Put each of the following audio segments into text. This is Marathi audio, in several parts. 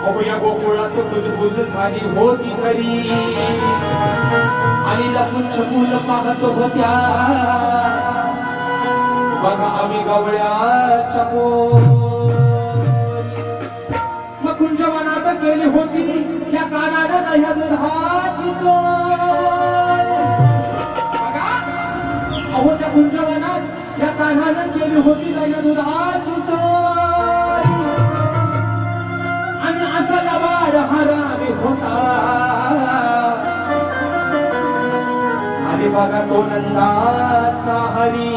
अहो या गोकुळातून बुजबुज झाली होती खरी आणि लपून छपून पाहत होत्या बघा आम्ही गवळ्याच्या मग मनात गेली होती या कानानं ह्या दुधाची अहो त्या कुंजवनात या कानानं गेली होती दह्या दुधाची चोर बघा तो नंदाचा हरी.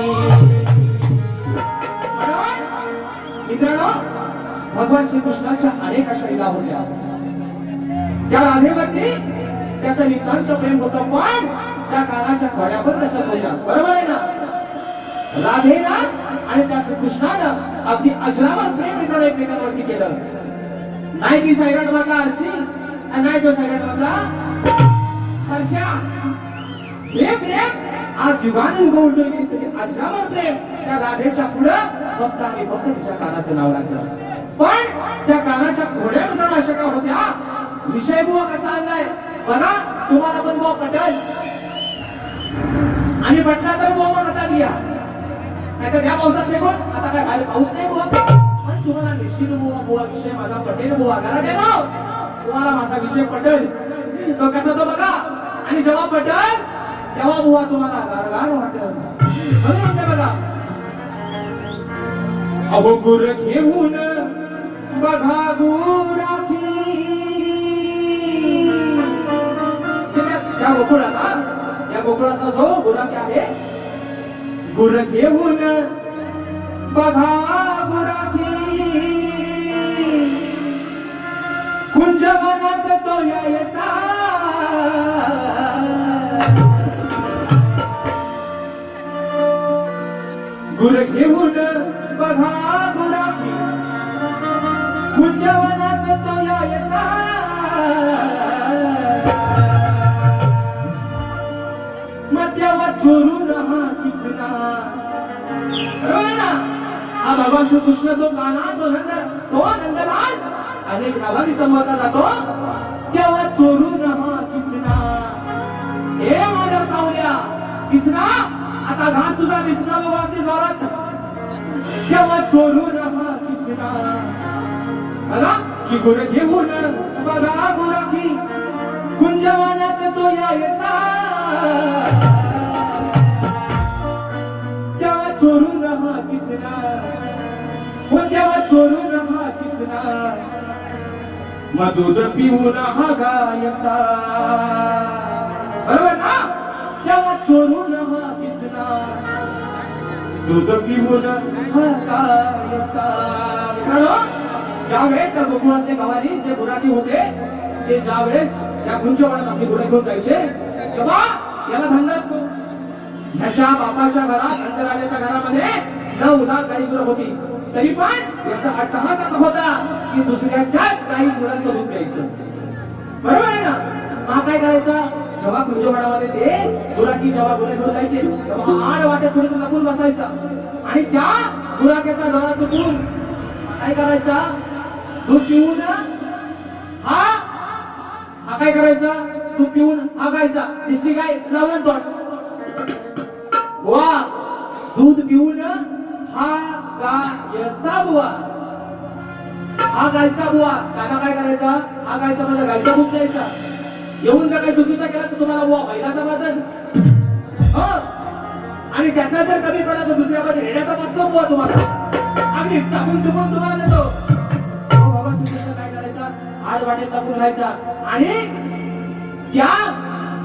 मित्रांनो भगवान श्रीकृष्णाच्या अनेक अशा होत्या. त्या राधेवरती त्याचं नितांत प्रेम होत पण त्या कानाच्या कड्या पण तशाच होत्या. बरोबर आहे ना? राधेना आणि त्या श्रीकृष्णानं अगदी अजरामर प्रेम मित्रांनो एकमेकांवरती केलं. नाही ती सायरट मधला अर्ची आणि नाही तो सायरट मधला हर्षा. प्रेम प्रेम. आज युगाने युग उलटून गेली तरी अजरामर प्रेम. त्या राधेच्या पुढं फक्त आणि फक्त तिच्या कानाचं नाव लागलं. पण त्या कानाच्या घोड्या म्हणून अशा का होत्या. विषय बुवा कसा आणलाय? बघा तुम्हाला पण बुवा पटल. आणि पटला तर बुवा हातात घ्या. नाही तर या पावसात फेकून. आता काय बाहेर पाऊस नाही बुवा. पण तुम्हाला निश्चित बुवा बुवा विषय माझा पटेल बुवा. गराटे ना तुम्हाला माझा विषय पटेल. तो कसा तो बघा. आणि जेव्हा पटेल तेव्हा बुवा तुम्हाला गारगार वाटेल. म्हणून म्हणते बघा अहो गुर घेऊन बघा गुराखी. त्या गोकुळाला या गोकुळातला जो गुराखी आहे गुर घेऊन बघा गुराखी. कुंजवनात तो यायचा. गुर घेऊन बघा गुराखी कुंजवनात तो येता. मग तेव्हा चोरून किसना. ना? हा भगवान श्रीकृष्ण जो गाणा तो नंद तो नंदलाल अनेक नावानी संबोधला जातो. तेव्हा चोरू रहा किसना. हे माझ्या सावल्या किसना. आता घास तुझा दिसला बाबा अगदी जोरात. तेव्हा चोरून हा किसना की गुर घेऊन बघा गुराखी कुंजवनात तो यायचा. तेव्हा चोरून हा किसना हो तेव्हा चोरून हा किसना मग पिऊन हा गायचा. बरोबर ना? तेव्हा चोरून दूध पिऊन ज्यावेळेस त्या गोकुळातले गवारी जे गुराखी होते ते ज्यावेळेस या आपली घेऊन जायचे तेव्हा याला धंदा असतो. ह्याच्या बापाच्या घरात अंतराजाच्या घरामध्ये नऊ लाख गाई गुरं होती. तरी पण याचा अट्टहास असा होता की दुसऱ्याच्याच गाई गुरांचं दूध प्यायचं. बरोबर आहे ना? हा काय करायचा? जेव्हा कुंजवाडामध्ये ते गुराखी जेव्हा गुन्हे घेऊन जायचे तेव्हा आड वाट्यात कुणी लपून बसायचा. आणि त्या गुराख्याचा डोळा चुकून काय करायचा? दूध पिऊन हा हा काय करायचा? दूध पिऊन हा गायचा दिसली काय? लावलं तोंड. वा दूध पिऊन हा गायचा बुवा. हा गायचा बुवा. काना काय करायचा? हा गायचा माझा गायचा दूध द्यायचा येऊन जर काही चुकीचा केला तर तुम्हाला बुवा बैलाचा वाजन? हो? आणि त्यांना जर कमी पडला तर दुसऱ्या बाजू रेड्याचा बसतो बुवा तुम्हाला. अगदी चापून चुपून तुम्हाला देतो. हो बाबा श्रीकृष्ण काय करायचा? आड वाटेत लपून राहायचा. आणि त्या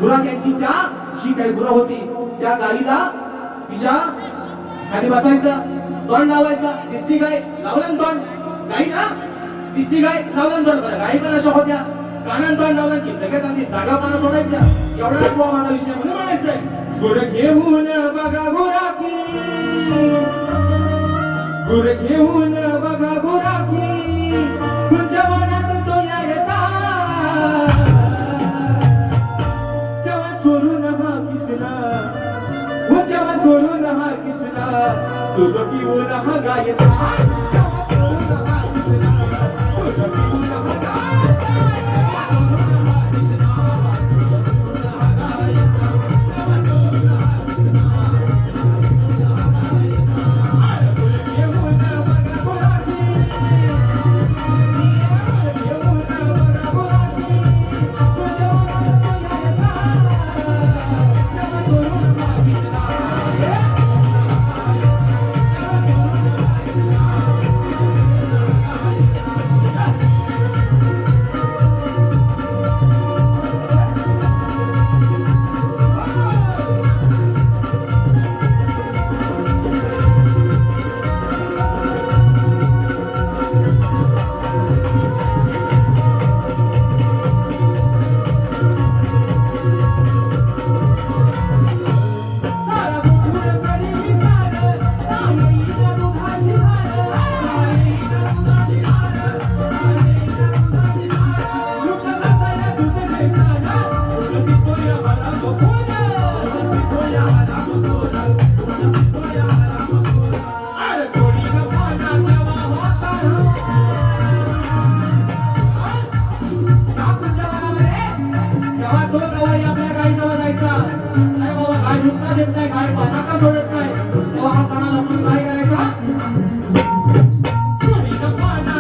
गुराख्यांची त्या जी काही गुरं होती त्या गाईला तिच्या खाली बसायचा तोंड लावायचा. दिसती गाय लावलं तोंड? गाई ना दिसती गाय लावलं तोंड? बरं गाई पण अशा होत्या. कानान तोंड लावलं की लगेच आम्ही जागा पाना सोडायच्या. एवढाच बुवा माझा विषय म्हणून म्हणायचंय. गुर घेऊन बघा गुराकी गुर घेऊन बघा गुराकी तुझ्या मनात तो यायचा. तेव्हा चोरून हा किसला. हो, तेव्हा चोरून हा किसला. दूध पिऊन हा गायचा. गाय दुखता नाही काय पाना का सोडत नाही. तेव्हा हा पाना लपून काय करायचा? सोडीनं पाना